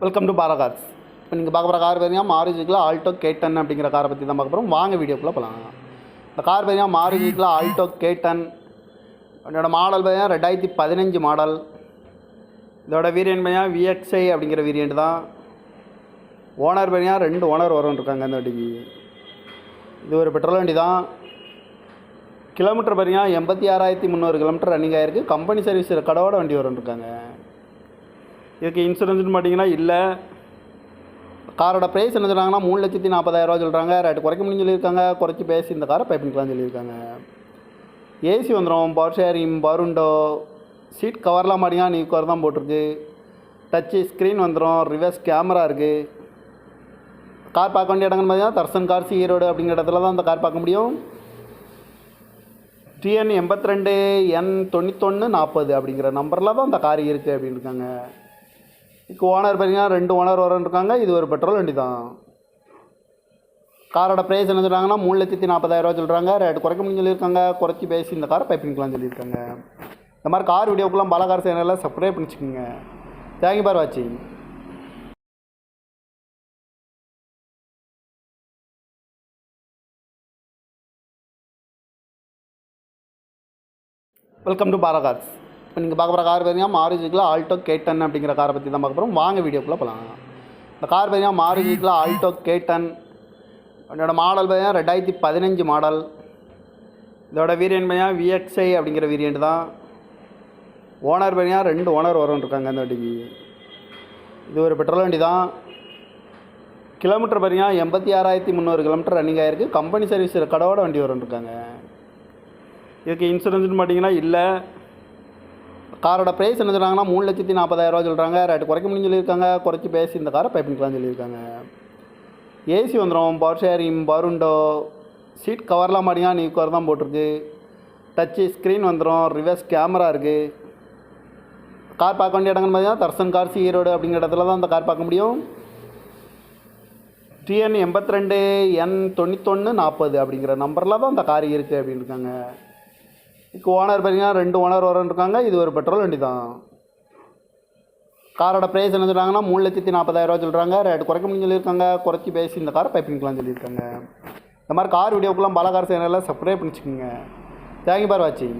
Welcome to para cars இப்போ நீங்கள் பார்க்க போகிற கார் பார்த்தீங்கன்னா மாருதிக்கில் ஆல்டோ கேட்டன் அப்படிங்கிற காரை பற்றி தான் பார்க்க போகிறோம் வாங்க வீடியோக்குள்ளே போகலாம் இந்த கார் பார்த்தீங்கன்னா மாருதிக்கில் ஆல்டோ கேட்டன் என்னோடய மாடல் பார்த்தீங்கன்னா ரெண்டாயிரத்தி பதினஞ்சு மாடல் இதோட வேரியன்ட் பார்த்தீங்கன்னா விஎக்ஸ்ஐ அப்படிங்கிற வேரியன்ட் தான். ஓனர் பார்த்தீங்கன்னா ரெண்டு ஓனர் வரும் இருக்காங்க அந்த வண்டிக்கு. இது ஒரு பெட்ரோல் வண்டி தான். கிலோமீட்டர் பார்த்தீங்கன்னா எண்பத்தி ஆறாயிரத்தி முந்நூறு கிலோமீட்டர் ரன்னிங் ஆகிருக்கு கம்பெனி சர்வீஸ் கடவோட வண்டி வரும் இருக்காங்க இதுக்கு இன்சூரன்ஸ்னு பார்த்தீங்கன்னா இல்லை. காரோட ப்ரைஸ் என்ன சொல்கிறாங்கன்னா மூணு லட்சத்தி நாற்பதாயிரரூவா சொல்கிறாங்க ரேட்டு குறைக்க முடியும்னு சொல்லியிருக்காங்க. குறைச்சி பேசி இந்த காரை பைப்பிங்கலாம் பண்ணிக்கலாம்னு சொல்லியிருக்காங்க. ஏசி வந்துடும் பவர் ஷேரிங் பருண்டோ சீட் கவர்லாம் பார்த்தீங்கன்னா நீ கவர் தான் போட்டிருக்கு. டச்சு ஸ்க்ரீன் வந்துடும் ரிவர்ஸ் கேமரா இருக்குது கார் பார்க்க வேண்டிய இடங்கள்னு பார்த்தீங்கன்னா தர்சன் கார்ஸ் ஈரோடு அப்படிங்கிற இடத்துல தான் அந்த கார் பார்க்க முடியும். டிஎன் எண்பத்தி ரெண்டு என் தொண்ணூத்தொன்று நாற்பது அப்படிங்கிற நம்பரில் தான் அந்த கார் இருக்குது அப்படின்னு இருக்காங்க இதுக்கு ஓனர் பார்த்தீங்கன்னா ரெண்டு ஓனர் வரன்னு இருக்காங்க இது ஒரு பெட்ரோல் வண்டி தான் காரோட ப்ரைஸ் என்ன சொல்கிறாங்கன்னா மூணு லட்சத்தி நாற்பதாயிரரூவா சொல்கிறாங்க ரேட்டு குறைக்க சொல்லியிருக்காங்க. குறைச்சி பேசி இந்த காரை பைப்பிங்கலாம் சொல்லியிருக்காங்க. இந்த மாதிரி கார் வீடியோக்கெல்லாம் பல கார் சேனலில் சப்ஸ்கிரைப் பண்ணிச்சுக்கோங்க. தேங்க்யூ பார் வாட்சிங் வெல்கம் டு பாரகார்ஸ் இப்போ நீங்கள் பார்க்க போகிற கார் பார்த்தீங்கன்னா மாருதிக்கில் ஆல்டோ கேட்டன் அப்படிங்கிற காரை பற்றி தான் பார்க்க போகிறோம். வாங்க வீடியோக்குள்ளே போகலாம். இந்த கார் பார்த்தீங்கன்னா மாருதிக்கில் ஆல்டோ கேட்டன். அதோட மாடல் பார்த்தீங்கன்னா ரெண்டாயிரத்தி பதினஞ்சு மாடல் இதோட வேரியன்ட் பார்த்தீங்கன்னா விஎக்ஸ்ஐ அப்படிங்கிற வேரியன்ட் தான். ஓனர் பார்த்தீங்கன்னா ரெண்டு ஓனர் வரும் இருக்காங்க அந்த வண்டிக்கு. இது ஒரு பெட்ரோல் வண்டி தான். கிலோமீட்டர் பார்த்தீங்கன்னா எண்பத்தி ஆறாயிரத்தி முந்நூறு கிலோமீட்டர் ரன்னிங் ஆகிருக்கு கம்பெனி சர்வீஸ் கடவோட வண்டி வரும் இருக்காங்க. இதுக்கு இன்சூரன்ஸ்னு பார்த்தீங்கன்னா இல்லை. காரோட ப்ரைஸ் என்ன சொல்கிறாங்கன்னா மூணு லட்சத்தி நாற்பதாயிரரூவா சொல்கிறாங்க ரேட்டு குறைக்க முடியும் சொல்லியிருக்காங்க. குறைச்சி பேசி இந்த காரை பை பண்ணிக்கலாம் சொல்லியிருக்காங்க. ஏசி வந்துடும் பவர் ஷேரிங் பருண்டோ சீட் கவர்லாம் பார்த்தீங்கன்னா நீ கவர் தான் போட்டிருக்கு. டச்சு ஸ்க்ரீன் வந்துடும் ரிவர்ஸ் கேமரா இருக்குது கார் பார்க்க வேண்டிய இடங்கள்னு பார்த்தீங்கன்னா தர்சன் கார்ஸ் ஈரோடு அப்படிங்கிற இடத்துல தான் அந்த கார் பார்க்க முடியும். டிஎன் எண்பத்தி ரெண்டு என் தொண்ணூத்தொன்று நாற்பது அப்படிங்கிற நம்பரில் தான் அந்த கார் இருக்குது அப்படின்னு இருக்காங்க இதுக்கு ஓனர் பார்த்தீங்கன்னா ரெண்டு ஓனர் வரன்னு இருக்காங்க இது ஒரு பெட்ரோல் வண்டி தான் காரோட ப்ரைஸ் என்ன சொல்கிறாங்கன்னா மூணு லட்சத்தி நாற்பதாயிரரூவா சொல்கிறாங்க ரேட் குறைக்க முடியும்னு சொல்லியிருக்காங்க. குறைச்சி பேசி இந்த காரை பைப்பிங்கலாம் சொல்லியிருக்காங்க. இந்த மாதிரி கார் வீடியோக்கெல்லாம் பல கார் சேனலில் சப்ஸ்கிரைப் பண்ணிச்சுக்கோங்க. தேங்க்யூ பார் வாட்சிங்